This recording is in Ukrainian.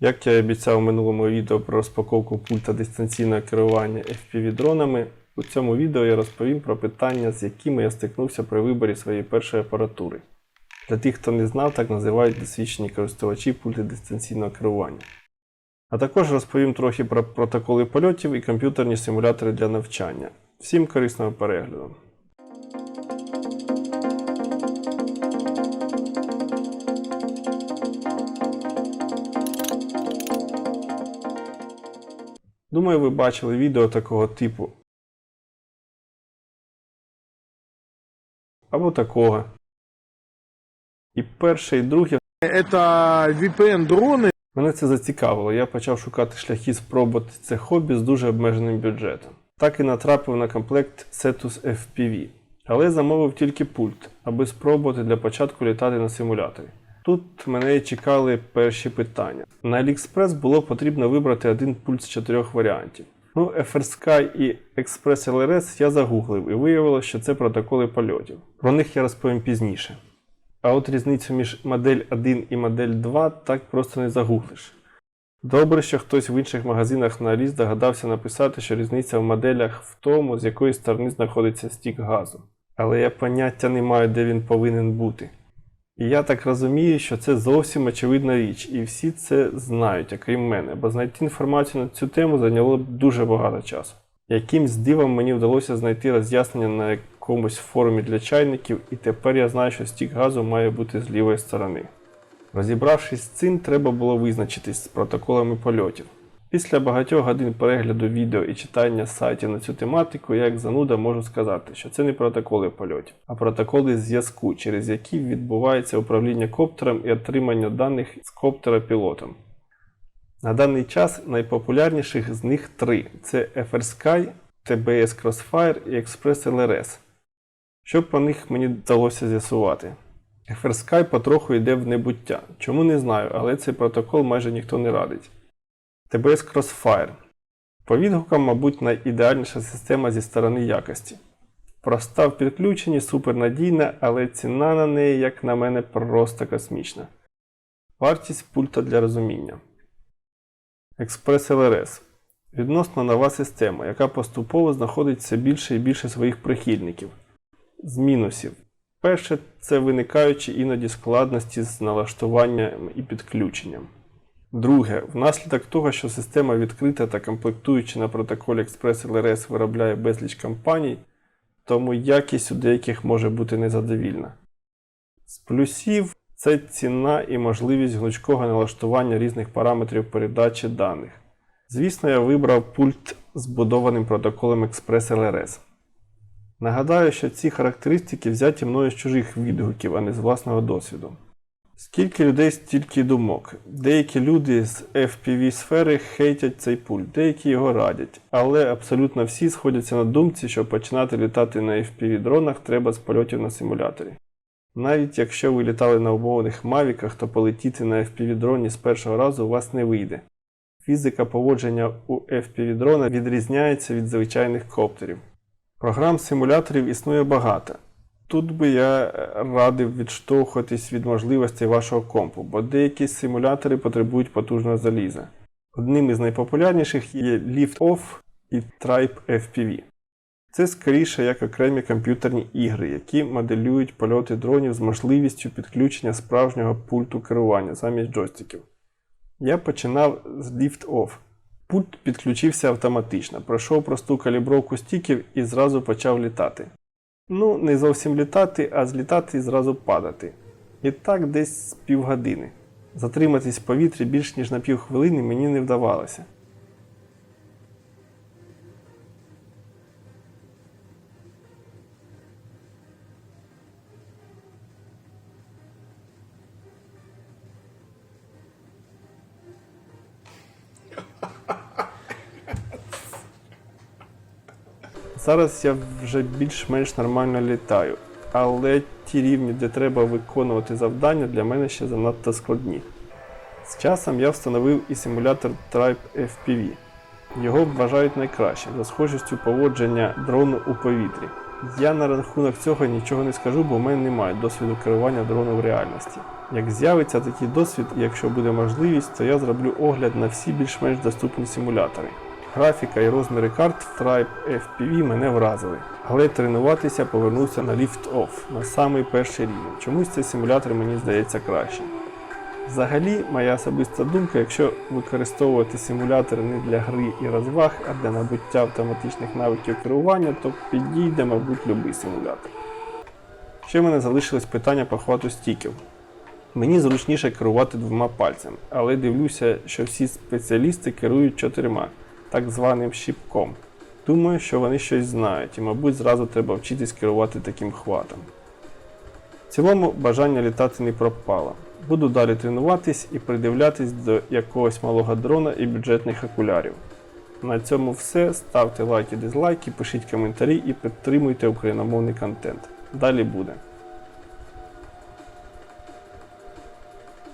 Як я і обіцяв у минулому відео про розпаковку пульта дистанційного керування FPV-дронами, у цьому відео я розповім про питання, з якими я стикнувся при виборі своєї першої апаратури. Для тих, хто не знав, так називають досвідчені користувачі пульти дистанційного керування. А також розповім трохи про протоколи польотів і комп'ютерні симулятори для навчання. Всім корисного перегляду! Думаю, ви бачили відео такого типу. Або такого. І перше, і друге Это VPN-дроны. Мене це зацікавило. Я почав шукати шляхи спробувати це хобі з дуже обмеженим бюджетом. Так і натрапив на комплект Cetus FPV, але замовив тільки пульт, аби спробувати для початку літати на симуляторі. Тут мене чекали перші питання. На AliExpress було потрібно вибрати один пульт з чотирьох варіантів. Ну, FrSky і Express LRS я загуглив і виявилося, що це протоколи польотів. Про них я розповім пізніше. А от різницю між модель 1 і модель 2 так просто не загуглиш. Добре, що хтось в інших магазинах на Аліс догадався написати, що різниця в моделях в тому, з якої сторони знаходиться стік газу. Але я поняття не маю, де він повинен бути. І я так розумію, що це зовсім очевидна річ, і всі це знають, окрім мене, бо знайти інформацію на цю тему зайняло б дуже багато часу. Якимсь дивом мені вдалося знайти роз'яснення на якомусь форумі для чайників, і тепер я знаю, що стік газу має бути з лівої сторони. Розібравшись з цим, треба було визначитись з протоколами польотів. Після багатьох годин перегляду відео і читання сайтів на цю тематику, я як зануда можу сказати, що це не протоколи польотів, а протоколи зв'язку, через які відбувається управління коптером і отримання даних з коптера пілотом. На даний час найпопулярніших з них три: це FrSky, TBS Crossfire і Express LRS. Що про них мені вдалося з'ясувати? FrSky потроху йде в небуття. Чому не знаю, але цей протокол майже ніхто не радить. TBS Crossfire. По відгукам, мабуть, найідеальніша система зі сторони якості. Проста в підключенні, супернадійна, але ціна на неї, як на мене, просто космічна. Вартість пульта для розуміння. Express LRS. Відносно нова система, яка поступово знаходить все більше і більше своїх прихильників. З мінусів. Перше, це виникаючі іноді складності з налаштуванням і підключенням. Друге, внаслідок того, що система відкрита та комплектуючи на протоколі Express LRS виробляє безліч компаній, тому якість у деяких може бути незадовільна. З плюсів це ціна і можливість гнучкого налаштування різних параметрів передачі даних. Звісно, я вибрав пульт з будованим протоколом Express LRS. Нагадаю, що ці характеристики взяті мною з чужих відгуків, а не з власного досвіду. Скільки людей, стільки думок. Деякі люди з FPV сфери хейтять цей пульт, деякі його радять, але абсолютно всі сходяться на думці, що починати літати на FPV дронах треба з польотів на симуляторі. Навіть якщо ви літали на умовних мавіках, то полетіти на FPV дроні з першого разу у вас не вийде. Фізика поводження у FPV дрона відрізняється від звичайних коптерів. Програм симуляторів існує багато. Тут би я радив відштовхуватись від можливостей вашого компу, бо деякі симулятори потребують потужного заліза. Одним із найпопулярніших є Lift-Off і Tribe FPV. Це скоріше як окремі комп'ютерні ігри, які моделюють польоти дронів з можливістю підключення справжнього пульту керування замість джойстиків. Я починав з Lift-Off. Пульт підключився автоматично, пройшов просту калібровку стіків і зразу почав літати. Ну, не зовсім літати, а злітати і зразу падати. І так десь з півгодини. Затриматись в повітрі більш ніж на півхвилини мені не вдавалося. Зараз я вже більш-менш нормально літаю, але ті рівні, де треба виконувати завдання, для мене ще занадто складні. З часом я встановив і симулятор Tribe FPV. Його вважають найкращим за схожістю поводження дрону у повітрі. Я на рахунок цього нічого не скажу, бо в мене немає досвіду керування дроном в реальності. Як з'явиться такий досвід, і якщо буде можливість, то я зроблю огляд на всі більш-менш доступні симулятори. Графіка і розміри карт в Tribe FPV мене вразили, але тренуватися повернувся на Lift Off, на самий перший рівень. Чомусь цей симулятор мені здається кращим. Взагалі, моя особиста думка, якщо використовувати симулятори не для гри і розваг, а для набуття автоматичних навиків керування, то підійде, мабуть, будь-який симулятор. Ще в мене залишилось питання по хвату стіків. Мені зручніше керувати двома пальцями, але дивлюся, що всі спеціалісти керують чотирма, так званим щіпком. Думаю, що вони щось знають, і, мабуть, зразу треба вчитись керувати таким хватом. В цілому бажання літати не пропало. Буду далі тренуватись і придивлятись до якогось малого дрона і бюджетних окулярів. На цьому все. Ставте лайки, дизлайки, пишіть коментарі і підтримуйте україномовний контент. Далі буде.